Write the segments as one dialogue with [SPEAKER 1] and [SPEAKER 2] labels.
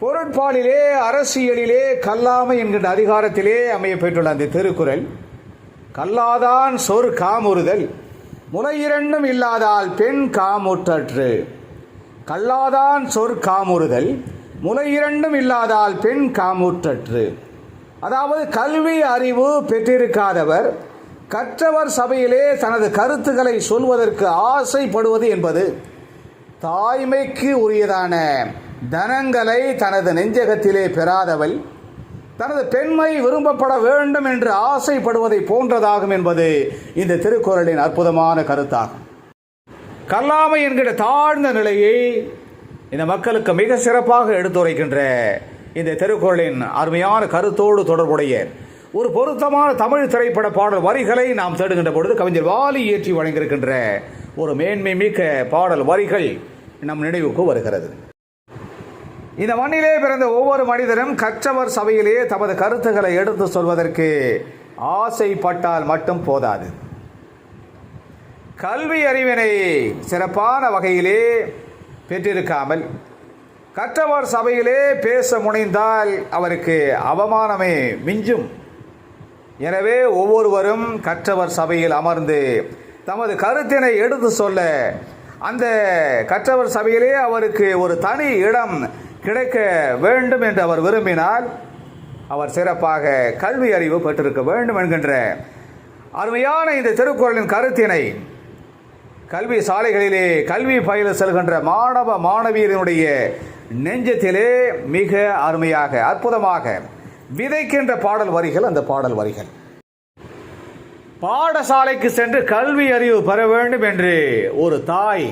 [SPEAKER 1] பொருட்பாலிலே அரசியலிலே கல்லாமை என்கின்ற அதிகாரத்திலே அமைய பெற்றுள்ள அந்த திருக்குறள் கல்லாதான் சொற் காமுறுதல் முலையிரண்டும் இல்லாதால் பெண் காமுற்றற்று. கல்லாதான் சொற் காமுறுதல் முலையிரண்டும் இல்லாதால் பெண் காமுற்றற்று. அதாவது கல்வி அறிவு பெற்றிருக்காதவர் கற்றவர் சபையிலே தனது கருத்துக்களை சொல்வதற்கு ஆசைப்படுவது என்பது தாய்மைக்கு உரியதான தனங்களை தனது நெஞ்சகத்திலே பெறாதவள் தனது பெண்மை விரும்பப்பட வேண்டும் என்று ஆசைப்படுவதை போன்றதாகும் என்பது இந்த திருக்குறளின் அற்புதமான கருத்தாகும் கல்லாமை என்கிற தாழ்ந்த நிலையை இந்த மக்களுக்கு மிக சிறப்பாக எடுத்துரைக்கின்ற இந்த திருக்குறளின் அருமையான கருத்தோடு தொடர்புடைய ஒரு பொருத்தமான தமிழ் திரைப்பட பாடல் வரிகளை நாம் தேடுகின்ற பொழுது கவிஞர் வாலி இயற்றி வழங்கியிருக்கின்ற ஒரு மேன்மை மிக்க பாடல் வரிகள் நம் நினைவுக்கு வருகிறது. இந்த மண்ணிலே பிறந்த ஒவ்வொரு மனிதனும் கற்றவர் சபையிலே தமது கருத்துக்களை எடுத்து சொல்வதற்கு ஆசைப்பட்டால் மட்டும் போதாது. கல்வி அறிவினை சிறப்பான வகையிலே பெற்றிருக்காமல் கற்றவர் சபையிலே பேச முனைந்தால் அவருக்கு அவமானமே மிஞ்சும். எனவே ஒவ்வொருவரும் கற்றவர் சபையில் அமர்ந்து தமது கருத்தினை எடுத்து சொல்ல அந்த கற்றவர் சபையிலே அவருக்கு ஒரு தனி இடம் கிடைக்க வேண்டும் என்று அவர் விரும்பினால் அவர் சிறப்பாக கல்வி அறிவு பெற்றிருக்க வேண்டும் என்கின்ற அருமையான இந்த திருக்குறளின் கருத்தினை கல்வி சாலைகளிலே கல்வி பயில செல்கின்ற மாணவ மாணவியரினுடைய நெஞ்சத்திலே மிக அருமையாக அற்புதமாக விதைக்கின்ற பாடல் வரிகள் அந்த பாடல் வரிகள். பாடசாலைக்கு சென்று கல்வி அறிவு பெற வேண்டும் என்று ஒரு தாய்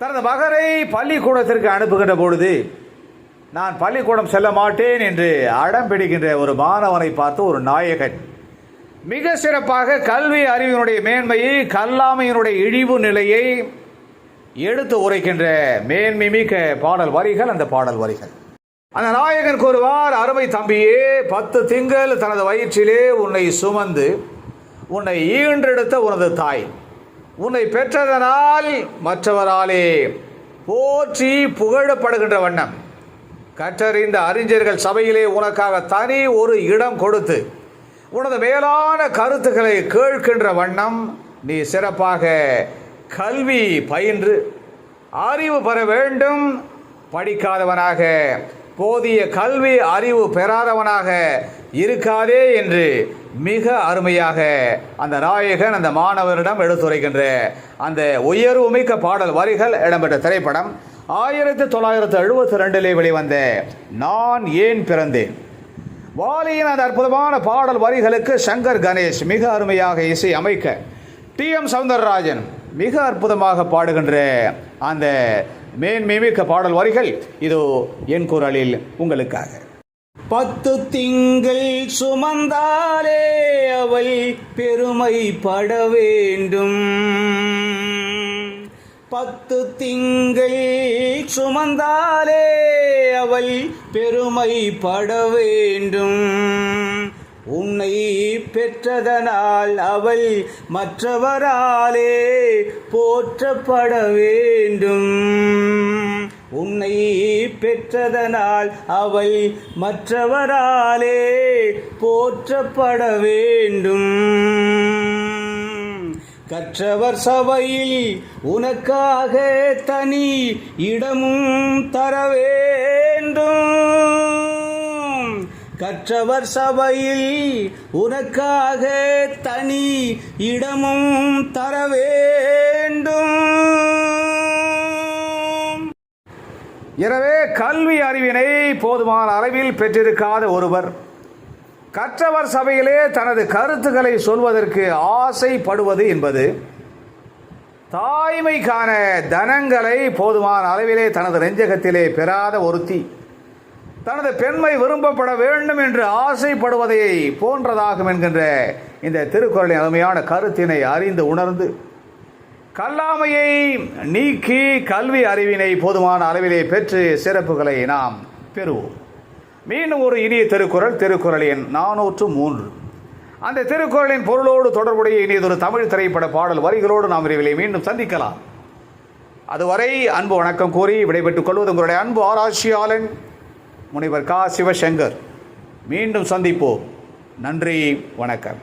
[SPEAKER 1] தனது மகரை பள்ளிக்கூடத்திற்கு அனுப்புகின்ற பொழுது நான் பள்ளிக்கூடம் செல்ல மாட்டேன் என்று அடம் பிடிக்கின்ற ஒரு மாணவனை பார்த்து ஒரு நாயகன் மிக சிறப்பாக கல்வி அறிவினுடைய மேன்மையை கல்லாமையினுடைய இழிவு நிலையை எடுத்து உரைக்கின்ற மேன்மை மிக்க பாடல் வரிகள் அந்த பாடல் வரிகள். அந்த நாயகன் கூறுவார் அருமை தம்பியே பத்து திங்கள் தனது வயிற்றிலே உன்னை சுமந்து உன்னை ஈன்றெடுத்த உனது தாய் உன்னை பெற்றதனால் மற்றவராலே போற்றி புகழப்படுகின்ற வண்ணம். கற்றறிந்த அறிஞர்கள் சபையிலே உனக்காக தனி ஒரு இடம் கொடுத்து உனது மேலான கருத்துக்களை கேட்கின்ற வண்ணம் நீ சிறப்பாக கல்வி பயின்று அறிவு பெற வேண்டும் படிக்காதவனாக போதிய கல்வி அறிவு பெறாதவனாக இருக்காதே என்று மிக அருமையாக அந்த நாயகன் அந்த மாணவரிடம் எடுத்துரைக்கின்ற அந்த உயர்வுமிக்க பாடல் வரிகள் இடம்பெற்ற திரைப்படம் ஆயிரத்தி தொள்ளாயிரத்தி எழுபத்தி ரெண்டிலே வெளிவந்த நான் ஏன் பிறந்தேன்? வாலியின் அந்த அற்புதமான பாடல் வரிகளுக்கு சங்கர் கணேஷ் மிக அருமையாக இசை அமைக்க டி எம் சவுந்தரராஜன் மிக அற்புதமாக பாடுகின்ற அந்த மேன்மிமிக்க பாடல் வரிகள் இதோ என் குரலில் உங்களுக்காக. பத்து திங்கள் சுமந்தாலே அவள் பெருமைப்பட வேண்டும். பத்து திங்கள் சுமந்தாலே அவள் பெருமைப்பட வேண்டும். உன்னை பெற்றதனால் அவள் மற்றவராலே போற்றப்பட வேண்டும். உன்னை பெற்றதனால் அவள் மற்றவராலே போற்றப்பட வேண்டும். கற்றவர் சபையில் உனக்காக தனி இடமும் தர வேண்டும் கற்றவர் சபையில் உனக்காக தனி இடமும் தர வேண்டும். எனவே கல்வி அறிவினை போதுமான அளவில் பெற்றிருக்காத ஒருவர் கற்றவர் சபையிலே தனது கருத்துக்களை சொல்வதற்கு ஆசைப்படுவது என்பது தாய்மைக்கான தனங்களை போதுமான அளவிலே தனது நெஞ்சகத்திலே பெறாத ஒருத்தி. தனது பெண்மை விரும்பப்பட வேண்டும் என்று ஆசைப்படுவதை போன்றதாகும் என்கின்ற இந்த திருக்குறளின் அருமையான கருத்தினை அறிந்து உணர்ந்து கல்லாமையை நீக்கி கல்வி அறிவினை போதுமான அளவிலே பெற்று சிறப்புகளை நாம் பெறுவோம். மீண்டும் ஒரு இனிய திருக்குறள் திருக்குறள் எண் நானூற்று மூன்று. அந்த திருக்குறளின் பொருளோடு தொடர்புடைய இனியதொரு தமிழ் திரைப்பட பாடல் வரிகளோடு நாம் விரைவிலே மீண்டும் சந்திக்கலாம். அதுவரை அன்பு வணக்கம் கூறி விடைபெற்றுக் கொள்வது உங்களுடைய அன்பு ஆராய்ச்சியாளன் முனைவர் கா சிவசங்கர். மீண்டும் சந்திப்போம். நன்றி வணக்கம்.